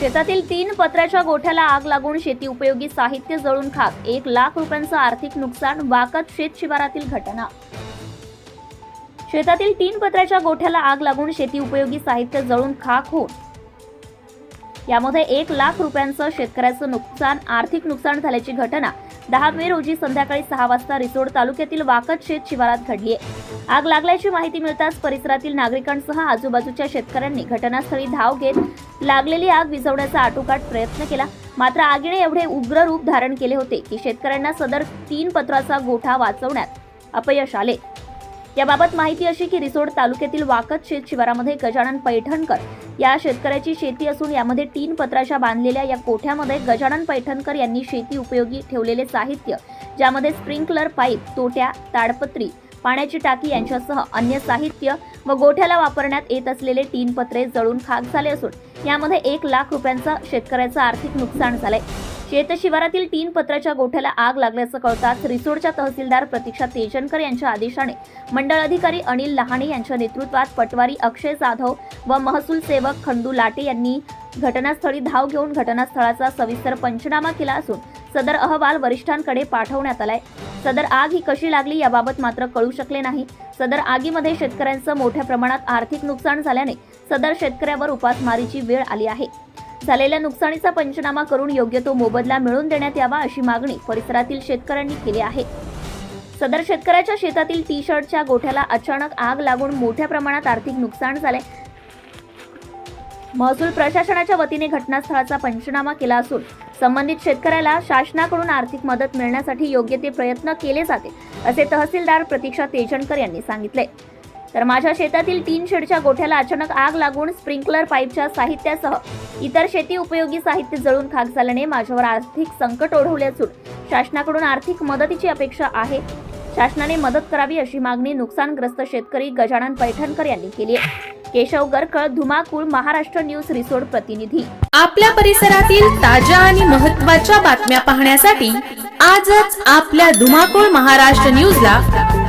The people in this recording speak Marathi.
शेतातील तीन पत्र्याच्या गोठ्याला आग लागून शेती उपयोगी साहित्य जळून खाक. एक लाख रुपयांचं आर्थिक नुकसान वाकत शेत शिवारातील घटना. शेतातील तीन पत्र्याच्या गोठ्याला आग लागून शेती उपयोगी साहित्य जळून खाक होऊन. यामध्ये एक लाख रुपयांचं शेतकऱ्याचं नुकसान आर्थिक नुकसान झाल्याची घटना. दहा मे रोजी संध्याकाळी सहा वाजता रिसोड तालुक्यातील वाकत शेत शिवारात घडली आहे आग लागल्याची माहिती मिळताच परिसरातील नागरिकांसह आजूबाजूच्या शेतकऱ्यांनी घटनास्थळी धाव घेत लागलेली आग विझवण्याचा आटोकाट प्रयत्न केला. मात्र आगीने एवढे उग्र रूप धारण केले होते की शेतकऱ्यांना सदर तीन पत्राचा गोठा वाचवण्यात अपयश आले. याबाबत माहिती अशी की रिसोड तालुक्यातील वाकत शेत शिवारामध्ये गजानन पैठणकर या शेतकऱ्याची शेती असून यामध्ये तीन पत्राच्या बांधलेल्या या कोठ्यामध्ये गजानन पैठणकर यांनी शेती उपयोगी ठेवलेले साहित्य ज्यामध्ये स्प्रिंकलर पाईप तोट्या ताडपत्री पाण्याची टाकी यांच्यासह अन्य साहित्य व गोठ्याला वापरण्यात येत असलेले तीन पत्रे जळून खाक झाले असून यामध्ये एक लाख रुपयांचा शेतकऱ्याचं आर्थिक नुकसान झालंय. शेतशिवारातील तीन पत्राच्या गोठ्याला आग लागल्याचं कळताच रिसोडच्या तहसीलदार प्रतीक्षा तेजनकर यांच्या आदेशाने मंडळ अधिकारी अनिल लहाणे यांच्या नेतृत्वात पटवारी अक्षय जाधव व महसूल सेवक खंडू लाटे यांनी घटनास्थळी धाव घेऊन घटनास्थळाचा सविस्तर पंचनामा केला असून सदर अहवाल वरिष्ठांकडे पाठवण्यात आलाय. सदर आग ही कशी लागली याबाबत मात्र कळू शकले नाही. सदर आगीमध्ये शेतकऱ्यांचं मोठ्या प्रमाणात आर्थिक नुकसान झाल्याने सदर शेतकऱ्यावर उपासमारीची वेळ आली आहे. झालेल्या नुकसानीचा पंचनामा करून योग्य तो मोबदला मिळवून देण्यात यावा अशी मागणी परिसरातील शेतकऱ्यांनी केली आहे. सदर शेतकऱ्याच्या शेतातील टी शर्टच्या गोठ्याला अचानक आग लागून मोठ्या प्रमाणात आर्थिक नुकसान झाले. महसूल प्रशासनाच्या वतीने घटनास्थळाचा पंचनामा केला असून संबंधित शेतकऱ्याला शासनाकडून आर्थिक मदत मिळण्यासाठी योग्य ते प्रयत्न केले जाते असे तहसीलदार प्रतीक्षा तेजणकर यांनी सांगितले. तर माझ्या शेतातील तीन शेडच्या गोठ्याला अचानक आग लागून स्प्रिंकलर पाईपच्या साहित्यासह इतर शेती उपयोगी साहित्य जळून खाक झाल्याने माझ्यावर आर्थिक संकट ओढवले असून शासनाकडून आर्थिक मदतीची अपेक्षा आहे. शासनाने मदत करावी अशी मागणी नुकसानग्रस्त शेतकरी गजानन पैठणकर यांनी केली आहे. केशव गरकळ धुमाकूळ महाराष्ट्र न्यूज रिसोड प्रतिनिधी. आपल्या परिसरातील ताज्या आणि महत्त्वाच्या बातम्या पाहण्यासाठी आजच आपल्या धुमाकूळ महाराष्ट्र न्यूजला